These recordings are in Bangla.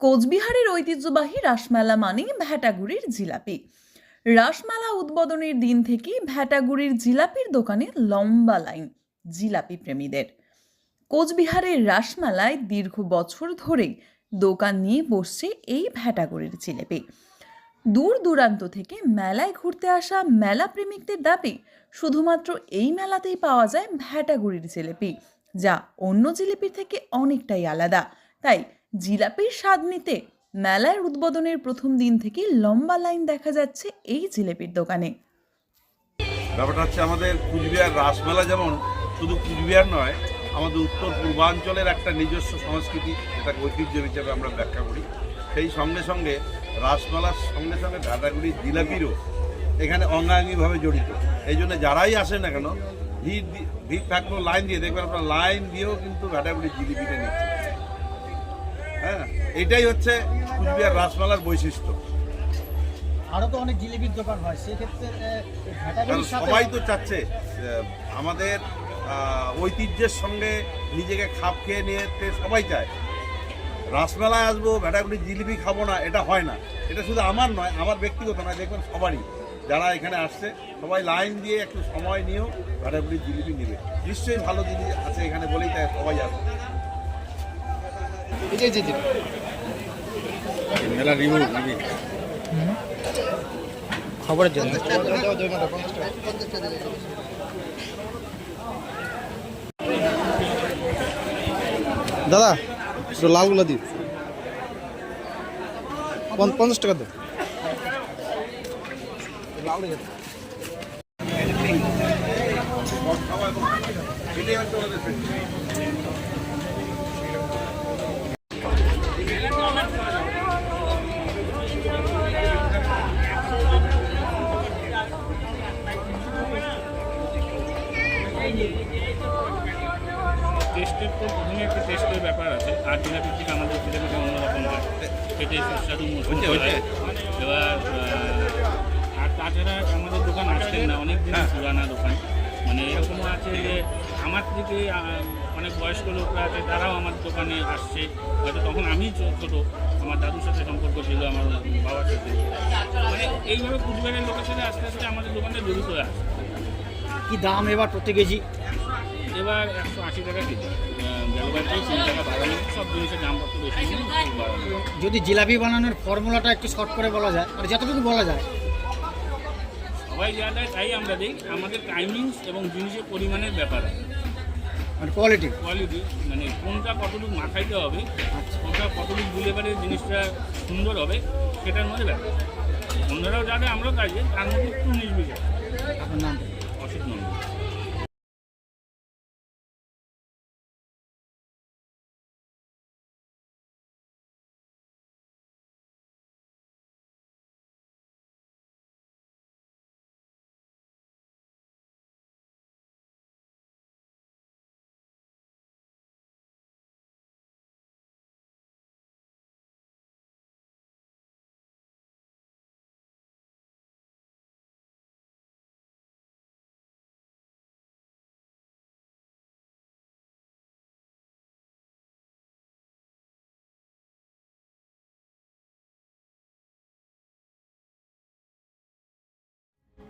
কোচবিহারের ঐতিহ্যবাহী রাসমেলা মানেই ভ্যাটাগুড়ির জিলাপি। রাসমেলা উদ্বোধনের দিন থেকেই ভ্যাটাগুড়ির জিলাপির দোকানে লম্বা লাইন, জিলাপি প্রেমীদের। কোচবিহারের রাসমেলায় দীর্ঘ বছর ধরেই দোকান নিয়ে বসছে এই ভ্যাটাগুড়ির জিলাপি। দূর দূরান্ত থেকে মেলায় ঘুরতে আসা মেলা প্রেমিকদের দাবি, শুধুমাত্র এই মেলাতেই পাওয়া যায় ভ্যাটাগুড়ির জিলিপি, যা অন্য জিলিপির থেকে অনেকটাই আলাদা। তাই জিলাপির স্বাদ নিতে মেলার উদ্বোধনের প্রথম দিন থেকেই লম্বা লাইন দেখা যাচ্ছে এই জিলিপির দোকানে। ব্যাপারটা হচ্ছে আমাদের কুচবিহার রাসমেলা যেমন শুধু কুচবিহার নয়, আমাদের উত্তর পূর্বাঞ্চলের একটা নিজস্ব সংস্কৃতি এটাকে ঐতিহ্য হিসেবে আমরা ব্যাখ্যা করি, সেই সঙ্গে সঙ্গে রাসমেলার সঙ্গে সঙ্গে ঘাটাগুড়ি জিলাপিরও এখানে অঙ্গাঙ্গিভাবে জড়িত। এই জন্য যারাই আসে না কেন, ভিড় ভিড় থাকলেও লাইন দিয়ে দেখবেন আপনার লাইন দিয়েও কিন্তু ঘাটাগুড়ি জিলিপিটা নিচ্ছে হ্যাঁ এটাই হচ্ছে কুচবিহার রাসমেলার বৈশিষ্ট্য। আরও তো অনেক জিলিপির দোকান হয় সেক্ষেত্রে সবাই তো চাচ্ছে আমাদের ঐতিহ্যের সঙ্গে নিজেকে খাপ খেয়ে নিতে সবাই চায়। রাসমেলায় আসব ভেটাগুলি জিলিপি খাব না এটা হয় না। এটা শুধু আমার নয় আমার ব্যক্তিগত নয় দেখবেন সবারই। যারা এখানে আসছে সবাই লাইন দিয়ে একটু সময় নিয়েও ভেটাগুলি জিলিপি নেবে। নিশ্চয়ই ভালো জিনিস আছে এখানে বলেই তাই সবাই আসবে। মেলা রিভিউ খবরের জন্য। দাদা একটু লালগুলো দিন। পঞ্চাশ টাকা দেন এটাই টেস্টের তো প্রথমে একটা টেস্টের ব্যাপার আছে। আর জিলাপির থেকে আমাদের জিলাপিটা অন্যরকম হয় খেতে সুস্বাদু মজবুত। হয়। এবার আর তাছাড়া আমাদের দোকান আসতেন না অনেক দিন হ্যাঁ। পুরানা দোকান। মানে এরকমও আছে যে আমার থেকে অনেক বয়স্ক লোকরা আছে তারাও আমার দোকানে আসছে। হয়তো তখন আমি ছোট। আমার দাদুর সাথে সম্পর্ক ছিল আমার বাবার সাথে। মানে এইভাবে কুচবিহারের লোকের সাথে আস্তে আস্তে আমাদের দোকানটা জড়িত হয়ে আসে কি দাম এবার প্রতি কেজি? এবার একশো আশি টাকা কেজি। জলবায়ুতেই তিন টাকা বাড়ানো সব জিনিসের দাম বেশি বাড়ানো যদি জিলাপি বানানোর ফর্মুলাটা একটু শর্ট করে বলা যায় আর যতটুকু বলা যায়। সবাই যা দেয় তাই আমরা দিই। আমাদের টাইমিংস এবং জিনিসের পরিমাণের ব্যাপার। আছে মানে কোয়ালিটি কোয়ালিটি মানে কোনটা কতটুকু মাখাইতে হবে আচ্ছা। কোনটা কতটুকু গুলে পারে জিনিসটা সুন্দর হবে সেটার মধ্যে ব্যাপার। অন্যরাও যা দেয় আমরাও দিই, তার মধ্যে একটু নির্বিষ আপনার নাম? Asit Nandi.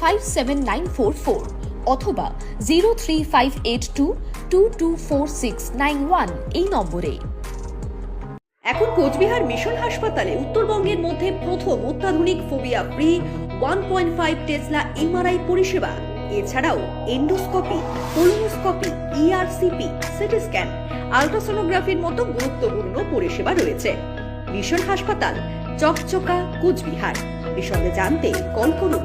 five seven nine four four অথবা zero three five eight two two two four six nine one এই নম্বরে। এখন কোচবিহার মিশন হাসপাতালে উত্তরবঙ্গের মধ্যে প্রথম অত্যাধুনিক phobia free one point five tesla MRI পরিষেবা। এছাড়াও endoscopy colonoscopy ERCP CT scan, আলট্রাসোনোগ্রাফির মতো গুরুত্বপূর্ণ পরিষেবা রয়েছে। মিশন হাসপাতাল, চকচকা, কোচবিহার। বিশদে জানতে কল করুন।